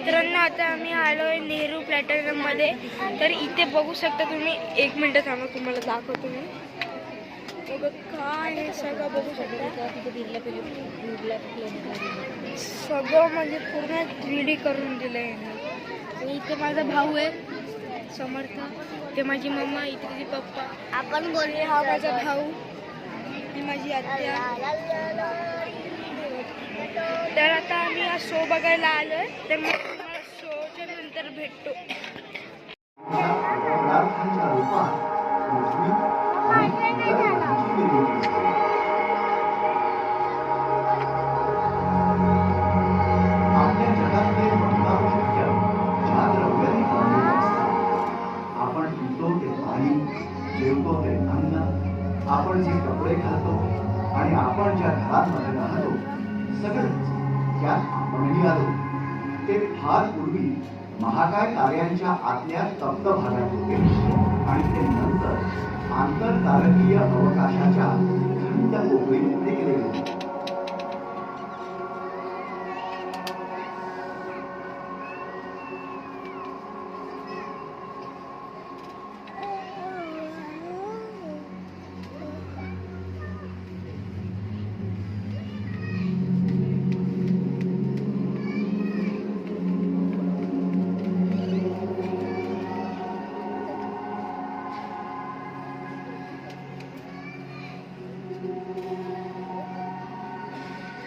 मित्रांनो आता आम्ही आलो आहे नेहरू प्लॅटरमध्ये तर इथे बघू शकता तुम्ही. एक मिनटं थांबा तुम्हाला दाखवतो मी. बघ, काय हे सगळं बघू शकता. सगळं म्हणजे पूर्ण थ्री डी करून दिलं आहे आणि इथे माझा भाऊ आहे समर्थ. ते माझी मम्मा इथे तिचे पप्पा. आपण बोलले हा माझा भाऊ. ही माझी आत्या. तर आता आम्ही हा शो बघायला आलोय. तर मग तुम्हाला शोच्या नंतर भेटतो आणि आपण पितो ते पाणी जेवतो ते अन्न आपण जे कपडे घालतो आणि आपण ज्या घरांमध्ये राहतो सगळंच. त्यात आपणही आलो ते फार पूर्वी महाकाय ताऱ्यांच्या आतल्या तप्त भागात होते. आणि ते नंतर आंतरतारकीय अवकाशाच्या थंड पोकळीत गेले. होते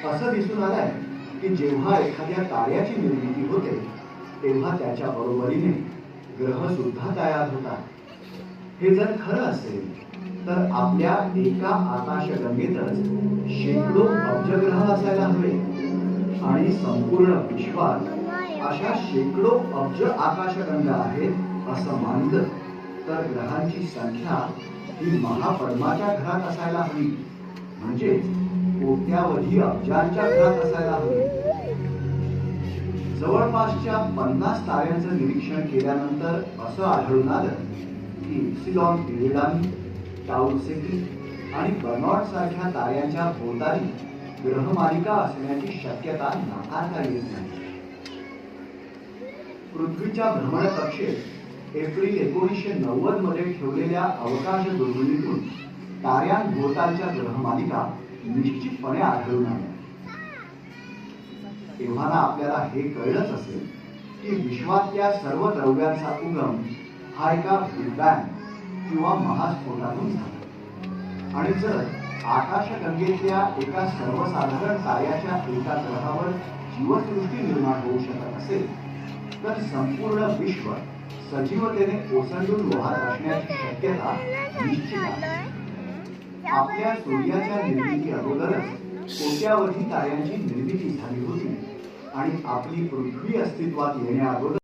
असं दिसून आलंय की जेव्हा एखाद्या ताऱ्याची निर्मिती होते तेव्हा त्याच्या बरोबरीने ग्रह सुद्धा तयार होतात. हे जर खरं असेल तर आपल्या एका आकाशगंगेतच शेकडो अब्जग्रह असायला हवे. आणि संपूर्ण विश्वात अशा शेकडो अब्ज आकाशगंगा आहेत असं मानलं तर ग्रहांची संख्या ही महापरमाच्या घरात असायला हवी. म्हणजे कोट्यावधी अब्जांच्या घरात असायला हवी. जवळपासच्या पन्नास ताऱ्यांचं निरीक्षण केल्यानंतर असं आढळून आलं की इप्सिलॉन इरिडानी टाऊ सिटी आणि बर्नॉट सारख्या ताऱ्यांच्या भोवताली ग्रहमालिका असण्याची शक्यता नाकारता येत नाही. पृथ्वीच्या भ्रमण कक्षेत एप्रिल एकोणीसशे नव्वदमध्ये ठेवलेल्या अवकाश दुर्बिणीतून ताऱ्यांभोवतालच्या ग्रहमालिका निश्चितपणे आढळून आल्या. तेव्हा आपल्याला हे कळलंच असेल की विश्वातल्या सर्व द्रव्यांचा उगम हा एका बिग किंवा महास्फोटातून झाला. आणि जर आकाशगंगेतल्या एका सर्वसाधारण ताऱ्याच्या एका ग्रहावर जीवसृष्टी निर्माण होऊ शकत असेल तर संपूर्ण विश्व सजीवतेने ओसंडून वाहत असण्याची शक्यता निश्चित आहे. आपल्या सूर्याच्या निर्मिती अगोदरच कोट्यावधी ताऱ्यांची निर्मिती झाली होती आणि आपली पृथ्वी अस्तित्वात येण्याअगोदर